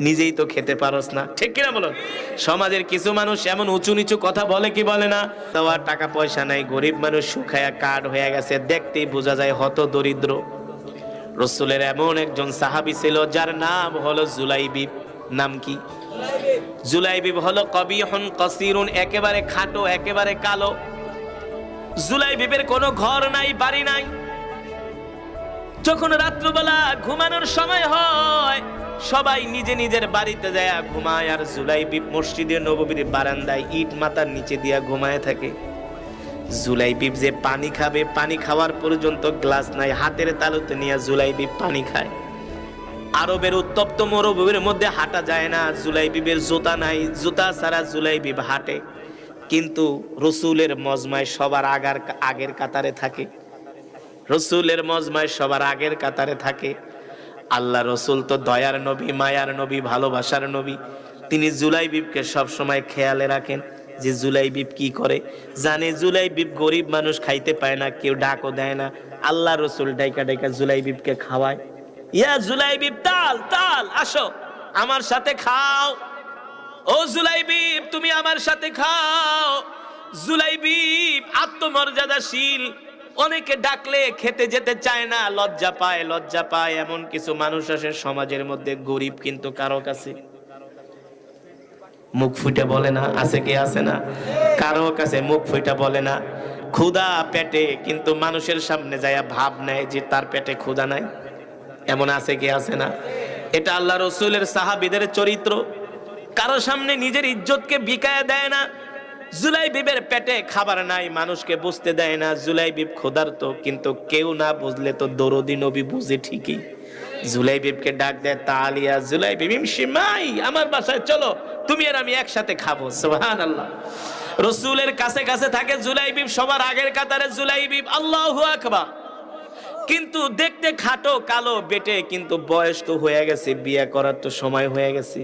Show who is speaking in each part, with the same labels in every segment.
Speaker 1: নিজেই তো খেতে পারস না। ঠিক কিনা বলো? সমাজের কিছু মানুষ এমন উঁচু নিচু কথা বলে কি বলে না? দেওয়ার টাকা পয়সা নাই, গরিব মানুষ শুকায়া কাঠ হয়ে গেছে, দেখতেই বোঝা যায় হত দরিদ্র। রসুলের এমন একজন সাহাবি ছিল, যার নাম হলো জুলাইবিব নাম কি? জুলাইবিব হলো কবিহন, কসিরুন, একেবারে খাটো, একেবারে কালো। জুলাইবিবের কোনো ঘর নাই, বাড়ি নাই। যখন রাত্রবেলা ঘুমানোর সময় হয় সবাই নিজে নিজের বাড়িতে যায় ঘুমায়, আর জুলাইবিব মসজিদে নববীর বারান্দায় ইট মাথার নিচে দিয়া ঘুমায় থাকে। জুলাইবিব যে পানি খাবে, পানি খাওয়ার পর্যন্ত গ্লাস নাই, হাতের তালুতে নিয়ে জুলাইবিব পানি খায়। আরবের উত্তপ্ত মরুভূমির মধ্যে হাঁটা যায় না জুলাইবিবের জুতা নাই, জুতা ছাড়া জুলাইবিব হাঁটে। কিন্তু রসুলের মজমায় সবার আগার আগের কাতারে থাকে। রসুলের মজমায় সবার আগের কাতারে থাকে। আল্লাহ রসুল তো দয়ার নবী, মায়ার নবী, ভালোবাসার নবী। তিনি জুলাইবিবকে সবসময় খেয়ালে রাখেন যে জুলাইবিব কি করে। জানে জুলাইবিব গরিব মানুষ খাইতে পায় না, কেউ ডাকও দেয় না। আল্লাহ রসুল ডাইকা ডাইকা জুলাইবিবকে খাওয়ায়। ইয়া জুলাইবিব, তাল তাল, আসো, আমার সাথে খাও। ও জুলাইবিব, তুমি আমার সাথে খাও। জুলাইবিব আত্মমর্যাদাশীল অনেকে ডাকলে খেতে যেতে চায় না, লজ্জা পায় লজ্জা পায়। এমন কিছু মানুষ আসে সমাজের মধ্যে গরিব কিন্তু কারও কাছে। মুখ ফুটে বলে না, আছে কি, আছে না? কারও কাছে মুখ ফুটে বলে না। ক্ষুধা পেটে কিন্তু মানুষের সামনে যায় ভাব নেয় যে তার পেটে ক্ষুধা নাই। এমন আছে কি, আছে না? এটা আল্লাহ রসুলের সাহাবিদের চরিত্র। কারও সামনে নিজের ইজ্জতকে বিকায় দেয় না। জুলাই বিবের পেটে খাবার নাই, মানুষকে বুঝতে দেয় না জুলাই বিব ক্ষুধার্ত, কিন্তু কেউ না বুঝলে তো দরদি নবী বুঝে ঠিকই। জুলাই বিবকে ডাক দেয়, তালিয়া জুলাই বিবিম সিমাই আমার বাসায় চলো, তুমি আর আমি একসাথে খাব রসুলের কাছে কাছে থাকে জুলাই বিব সবার আগের কাতারে জুলাই বিব আল্লাহু আকবার। কিন্তু দেখতে খাটো কালো বেটে, কিন্তু বয়স তো হয়ে গেছে, বিয়ে করার তো সময় হয়ে গেছে।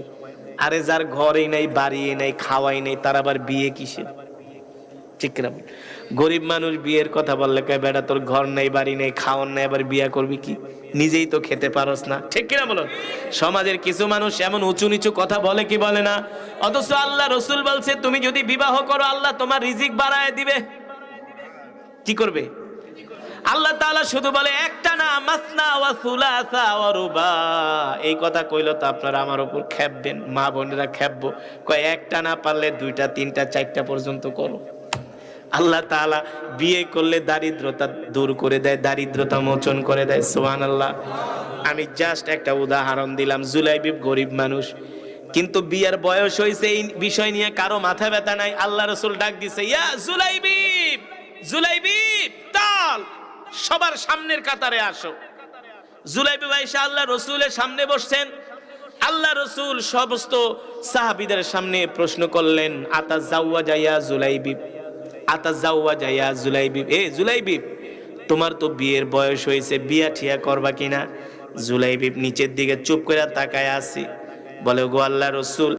Speaker 1: আরে যার ঘরেই নাই বাড়ি নাই, খাওয়াই নাই, তার আবার বিয়ে কিসের? ঠিক না গরিব মানুষ বিয়ের কথা বললে কয়, বেটা, তোর ঘর নাই, বাড়ি নেই, খাওয়ার নাই, আবার বিয়ে করবি কি? নিজেই তো খেতে পারস না। ঠিক কিনা বলো? সমাজের কিছু মানুষ এমন উঁচু নিচু কথা বলে কি বলে না? অথচ আল্লাহ রসুল বলছে, তুমি যদি বিবাহ করো, আল্লাহ তোমার রিজিক বাড়ায় দিবে। কি করবে? আল্লাহ তাআলা শুধু বলে, একটা না, মাসনা ওয়া সুলাসা ওয়া রুবা। এই কথা কইলো তো আপনারা আমার উপর খেপবেন মা বোনেরা খেপবো কয়, একটা না পারলে দুইটা, তিনটা, চারটা পর্যন্ত করো। আল্লাহ তাআলা বিয়ে করলে দারিদ্রতা দূর করে দেয়, দারিদ্রতা মোচন করে দেয়, সুবহানাল্লাহ। আমি জাস্ট একটা উদাহরণ দিলাম জুলাইবিব গরিব মানুষ। কিন্তু বিয়ের বয়স হয়েছে এই বিষয় নিয়ে কারও মাথা ব্যথা নাই। আল্লাহ রসুল ডাক দিছে, ইয়া জুলাইবিব জুলাইবিব তাল সবার সামনের কাতারে আসো। জুলাইবি ভাই আল্লাহ রসুলের সামনে বসছেন। আল্লাহ রসুল সমস্ত সাহাবিদের সামনে প্রশ্ন করলেন আতা জাউয়া যাইয়া জুলাইবিব আতা জাউয়া যাইয়া জুলাইবিব এ জুলাইবিব তোমার তো বিয়ের বয়স হয়েছে, বিয়া ঠিয়া করবা কিনা? জুলাইবিব নিচের দিকে চুপ করে তাকায় আসি বলে, গো আল্লাহ রসুল